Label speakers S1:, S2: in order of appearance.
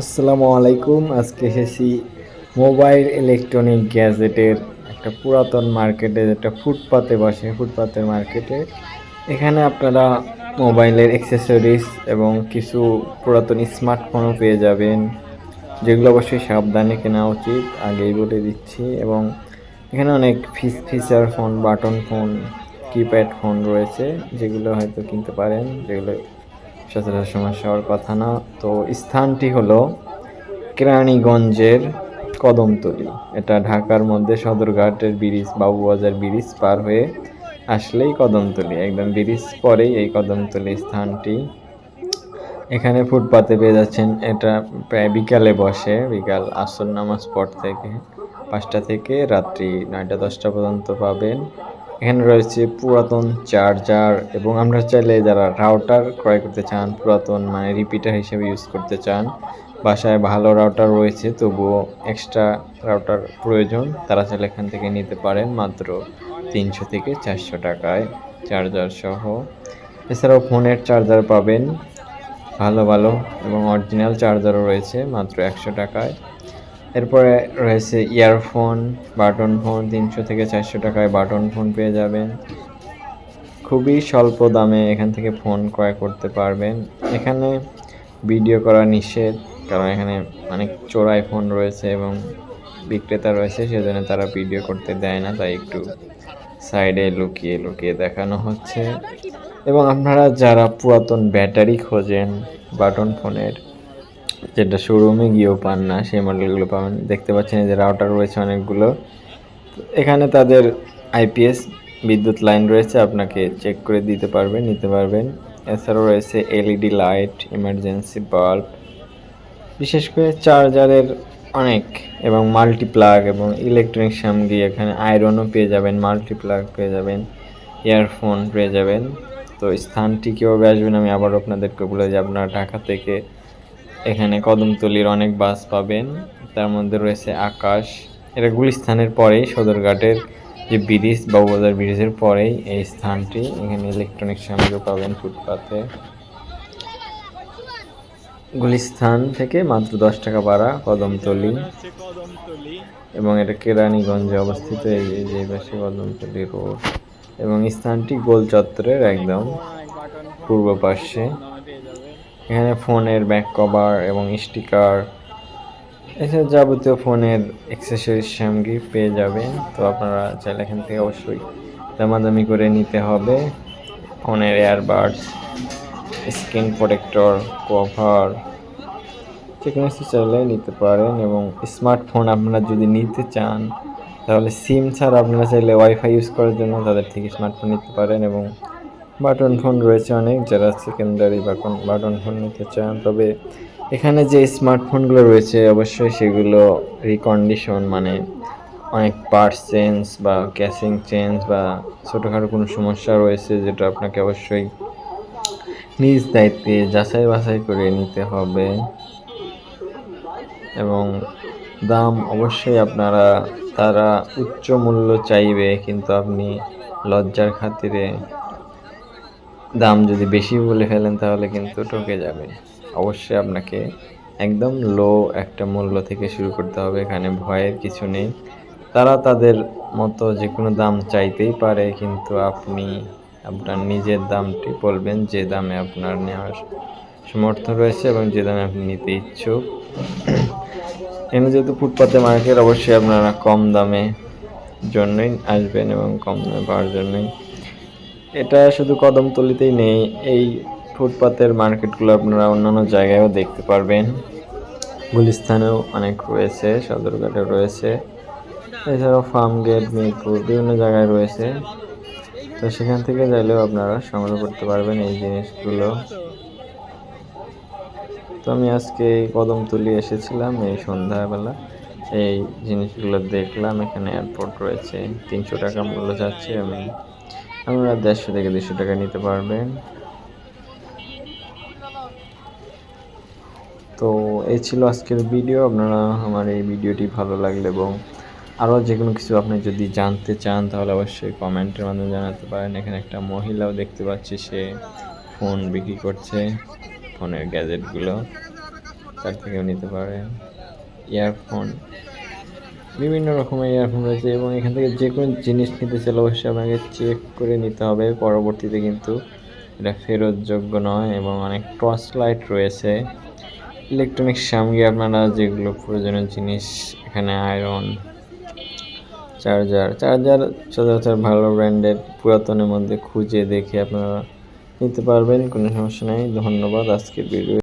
S1: আসসালামু আলাইকুম। আজকে এসেছি মোবাইল ইলেকট্রনিক গ্যাজেটের একটা পুরাতন মার্কেটে যেটা ফুটপাতে বসে, ফুটপাতের মার্কেটে। এখানে আপনারা মোবাইলের অ্যাক্সেসরিজ এবং কিছু পুরাতন স্মার্টফোনও পেয়ে যাবেন, যেগুলো অবশ্যই সাবধানে কেনা উচিত, আগেই বলে দিচ্ছি। এবং এখানে অনেক ফিস feature phone button phone keypad phone রয়েছে, যেগুলো হয়তো কিনতে পারেন, যেগুলো সচরাচর সমস্যা হওয়ার কথা না। তো স্থানটি হলো কেরানীগঞ্জের কদমতলি। এটা ঢাকার মধ্যে সদরঘাটের ব্রিজ, বাবুবাজার ব্রিজ পার হয়ে আসলেই কদমতলি। একদম ব্রিজ পরেই এই কদমতলি স্থানটি। এখানে ফুটপাতে পেয়ে যাচ্ছেন, এটা প্রায় বিকালে বসে, বিকাল আসর নামাজ পর থেকে পাঁচটা থেকে রাত্রি নয়টা দশটা পর্যন্ত পাবেন। এখানে রয়েছে পুরাতন চার্জার এবং আমরা চাইলে যারা রাউটার ক্রয় করতে চান, পুরাতন মানে রিপিটার হিসেবে ইউজ করতে চান, বাসায় ভালো রাউটার রয়েছে, তবুও এক্সট্রা রাউটার প্রয়োজন, তারা চাইলে এখান থেকে নিতে পারেন মাত্র তিনশো থেকে চারশো টাকায় চার্জার সহ। এছাড়াও ফোনের চার্জার পাবেন, ভালো ভালো এবং অরিজিনাল চার্জারও রয়েছে মাত্র একশো টাকায়। এরপরে রয়েছে ইয়ারফোন, বাটন ফোন, তিনশো থেকে চারশো টাকায় বাটন ফোন পেয়ে যাবেন। খুবই স্বল্প দামে এখান থেকে ফোন ক্রয় করতে পারবেন। এখানে ভিডিও করা নিষেধ, কারণ এখানে অনেক চোরাই ফোন রয়েছে এবং বিক্রেতা রয়েছে, সেজন্য তারা ভিডিও করতে দেয় না, তাই একটু সাইডে লুকিয়ে লুকিয়ে দেখানো হচ্ছে। এবং আপনারা যারা পুরাতন ব্যাটারি খোঁজেন বাটন ফোনের যেটা শোরুমে গিয়েও পান না, সেই মডেলগুলো পাবেন। দেখতে পাচ্ছেন যে রাউটার রয়েছে অনেকগুলো। এখানে তাদের আইপিএস বিদ্যুৎ লাইন রয়েছে, আপনাকে চেক করে দিতে পারবেন, নিতে পারবেন। এছাড়াও রয়েছে এলইডি লাইট ইমার্জেন্সি বাল্ব বিশেষ করে চার্জারের অনেক এবং মাল্টিপ্লাগ এবং ইলেকট্রনিক সামগ্রী এখানে আয়রনও পেয়ে যাবেন মাল্টিপ্লাগ পেয়ে যাবেন ইয়ারফোন পেয়ে যাবেন। তো স্থানটি কীভাবে আসবেন আমি আবার আপনাদেরকে বলে যে আপনারা ঢাকা থেকে এখানে কদমতলির অনেক বাস পাবেন। তার মধ্যে রয়েছে আকাশ। এটা গুলিস্থানের পরেই সদরঘাটের যে ব্রিজ বাবুবাজার ব্রিজের পরেই এই স্থানটি। এখানে ইলেকট্রনিক সামগ্রী পাবেন ফুটপাতে। গুলিস্থান থেকে মাত্র দশ টাকা ভাড়া কদমতলি। এবং এটা কেরানীগঞ্জে অবস্থিত এই যে পাশে কদমতলি রোড। এবং স্থানটি গোল চত্বরের একদম পূর্ব পাশে এখানে ফোনের ব্যাক কভার এবং স্টিকার এছাড়া যাবতীয় ফোনের অ্যাক্সেসরিজ সামগ্রী পেয়ে যাবেন। তো আপনারা চাইলে এখান থেকে অবশ্যই দামাদামি করে নিতে হবে। ফোনের এয়ারবাডস স্ক্রিন প্রোটেক্টর কভার কিছু চাইলে নিতে পারেন এবং স্মার্টফোন আপনারা যদি নিতে চান, তাহলে সিম ছাড়া আপনারা চাইলে ওয়াইফাই ইউজ করার জন্য তাদের থেকে স্মার্টফোন নিতে পারেন এবং বাটন ফোন রয়েছে অনেক, যারা সেকেন্ডারি বাটন বাটন ফোন নিতে চান। তবে এখানে যে স্মার্টফোনগুলো রয়েছে, অবশ্যই সেগুলো রিকন্ডিশন মানে অনেক পার্টস চেঞ্জ বা ক্যাসিং চেঞ্জ বা ছোটোখাটো কোনো সমস্যা রয়েছে যেটা আপনাকে অবশ্যই নিজ দায়িত্বে যাচাই বাছাই করে নিতে হবে। এবং দাম অবশ্যই আপনারা, তারা উচ্চ মূল্য চাইবে, কিন্তু আপনি লজ্জার খাতিরে দাম যদি বেশি বলে ফেলেন তাহলে কিন্তু ঠকে যাবে। অবশ্যই আপনাকে একদম লো একটা মূল্য থেকে শুরু করতে হবে, এখানে ভয়ের কিছু নেই। তারা তাদের মতো যে কোনো দাম চাইতেই পারে, কিন্তু আপনি আপনার নিজের দামটি বলবেন যে দামে আপনার নেওয়ার সমর্থ রয়েছে এবং যে দামে আপনি নিতে ইচ্ছুক। এখানে যেহেতু ফুটপাতে মার্কেট, অবশ্যই আপনারা কম দামে জন্যই আসবেন এবং কম দামে পাওয়ার জন্যই এটা শুধু কদমতলিতেই নেই, এই ফুটপাতের মার্কেটগুলো আপনারা অন্যান্য জায়গায়ও দেখতে পারবেন। গুলিস্তানেও অনেক রয়েছে, সদরঘাটে রয়েছে। এছাড়াও ফার্ম গেট, মিরপুর বিভিন্ন জায়গায় রয়েছে। তো সেখান থেকে চাইলেও আপনারা সংগ্রহ করতে পারবেন এই জিনিসগুলো। তো আমি আজকে এই কদমতলি এসেছিলাম, এই সন্ধ্যাবেলা। এই জিনিসগুলো দেখলাম, এখানে এয়ারপোর্ট রয়েছে, তিনশো টাকা মূল্য যাচ্ছে, আমি আপনারা দেড়শো থেকে দুশো টাকা নিতে পারবেন। তো এই ছিল আজকের ভিডিও। আপনারা আমার এই ভিডিওটি ভালো লাগলে এবং আরও যে কোনো কিছু আপনি যদি জানতে চান, তাহলে অবশ্যই কমেন্টের মাধ্যমে জানাতে পারেন। এখানে একটা মহিলাও দেখতে পাচ্ছি, সে ফোন বিক্রি করছে ফোনের গ্যাজেটগুলো। তার থেকেও নিতে পারেন। ইয়ারফোন বিভিন্ন রকমের ইয়ারফোন রয়েছে এবং এখান থেকে যে কোনো জিনিস নিতে চাইলে অবশ্যই আপনাকে চেক করে নিতে হবে। পরবর্তীতে কিন্তু এটা ফেরতযোগ্য নয় এবং অনেক টর্চ লাইট রয়েছে। ইলেকট্রনিক সামগ্রী আপনারা যেগুলো প্রয়োজনীয় জিনিস, এখানে আয়রন চার্জার চার্জার সচরাচর ভালো ব্র্যান্ডের পুরাতনের মধ্যে খুঁজে দেখে আপনারা নিতে পারবেন, কোনো সমস্যা নেই। ধন্যবাদ, আজকের ভিডিও